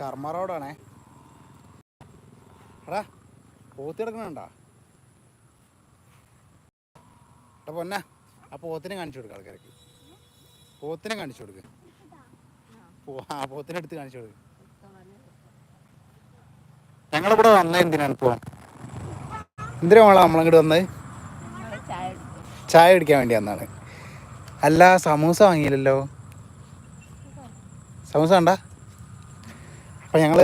കർമ്മ റോഡാണേ. എടാ പോത്ത് കിടക്കണണ്ടാ? പൊന്ന ആ പോത്തിനെ കാണിച്ചു കൊടുക്കുക ആൾക്കാർക്ക്. പോത്തിനെ കാണിച്ചു കൊടുക്ക്. പോ- ആ പോത്തിനെ എടുത്ത് കാണിച്ചു കൊടുക്ക്. ഞങ്ങളിവിടെ വന്നത് എന്തിനാണ് ഇപ്പോൾ എന്തിനാ മോളെ നമ്മളിങ്ങോട്ട് വന്നത് ചായ കുടിക്കാൻ വേണ്ടി വന്നാണ്. അല്ല സമൂസ വാങ്ങിയില്ലല്ലോ. സമൂസ വേണ്ട? അപ്പം ഞങ്ങൾ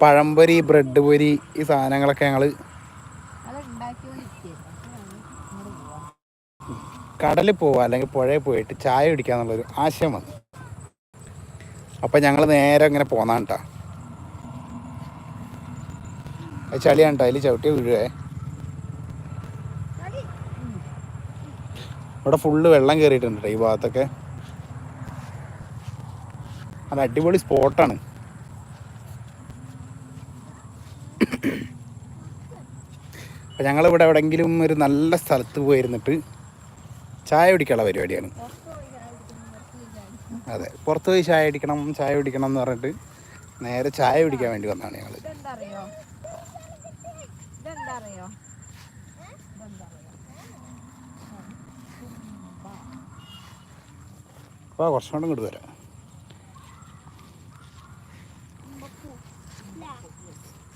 പഴംപൊരി ബ്രെഡ് പൊരി ഈ സാധനങ്ങളൊക്കെ ഞങ്ങൾ കടലിൽ പോവുക അല്ലെങ്കിൽ പുഴയിൽ പോയിട്ട് ചായ കുടിക്കാന്നുള്ളൊരു ആശയം വന്നു. അപ്പം ഞങ്ങൾ നേരെ ഇങ്ങനെ പോന്നാണ് കേട്ടോ ചളിയാണ് കേട്ടോ അതിൽ ചവിട്ടി വീഴുവേ. ഇവിടെ ഫുള്ള് വെള്ളം കയറിയിട്ടുണ്ട് ട്ടോ ഈ ഭാഗത്തൊക്കെ. അത് അടിപൊളി സ്പോട്ടാണ് അപ്പം ഞങ്ങളിവിടെ എവിടെയെങ്കിലും ഒരു നല്ല സ്ഥലത്ത് പോയിരുന്നിട്ട് ചായ കുടിക്കാനുള്ള പരിപാടിയാണ്. അതെ പുറത്ത് പോയി ചായ അടിക്കണം ചായ കുടിക്കണം എന്ന് പറഞ്ഞിട്ട് നേരെ ചായ കുടിക്കാൻ വേണ്ടി വന്നതാണ് ഞങ്ങൾ അപ്പോൾ കുറച്ചും കൂടെ ഇങ്ങോട്ട് വരാം.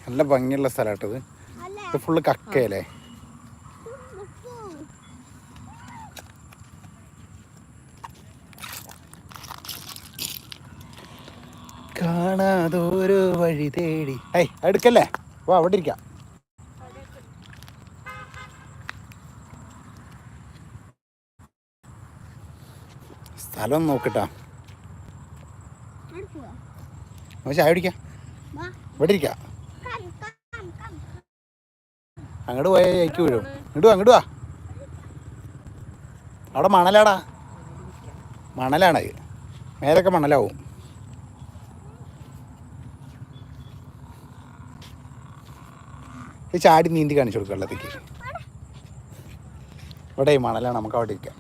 നല്ല ഭംഗിയുള്ള സ്ഥലമാട്ടത് ഇത് ഫുള്ള് കക്കയല്ലേ? കാണാതൊരു വഴി തേടി. ഏയ് എടുക്കല്ലേ വാ അവിടെ ഇരിക്കാം. സ്ഥലം നോക്കട്ടാ ചായ പിടിക്കാം ഇവിടെ ഇരിക്കാം. അങ്ങോട്ട് പോയാൽ എനിക്ക് വീഴും ഇങ്ങോട്ട് വാ ഇങ്ങോട്ട് വാ. അവിടെ മണലാടാ. മണലാണ്. മേലൊക്കെ മണലാവും. ഈ ചാടി നീന്തി കാണിച്ചു കൊടുക്കുക വെള്ളത്തേക്ക് ഇവിടെ മണലാണ്. നമുക്ക് അവിടെ ഇരിക്കാം.